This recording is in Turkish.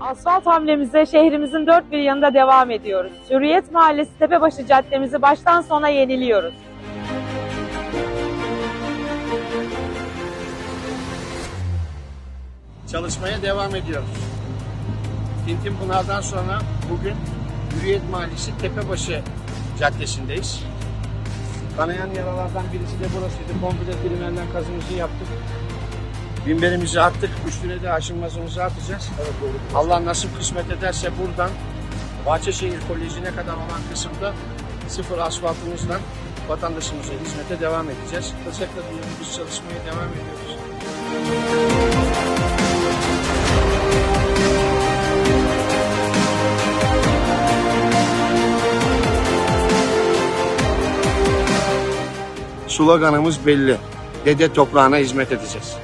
Asfalt hamlemize şehrimizin dört bir yanında devam ediyoruz. Hürriyet Mahallesi Tepebaşı Caddemizi baştan sona yeniliyoruz. Çalışmaya devam ediyoruz. Tintin Pınar'dan sonra bugün Hürriyet Mahallesi Tepebaşı Caddesi'ndeyiz. Kanayan yaralardan birisi de burasıydı. Komple primerden kazımızı yaptık. Binberimizi attık. Üstüne de aşınmazımızı atacağız. Allah nasip kısmet ederse buradan Bahçeşehir Koleji'ne kadar olan kısımda sıfır asfaltımızdan vatandaşımıza hizmete devam edeceğiz. Özellikle biz çalışmaya devam ediyoruz. Sloganımız belli. Dede toprağına hizmet edeceğiz.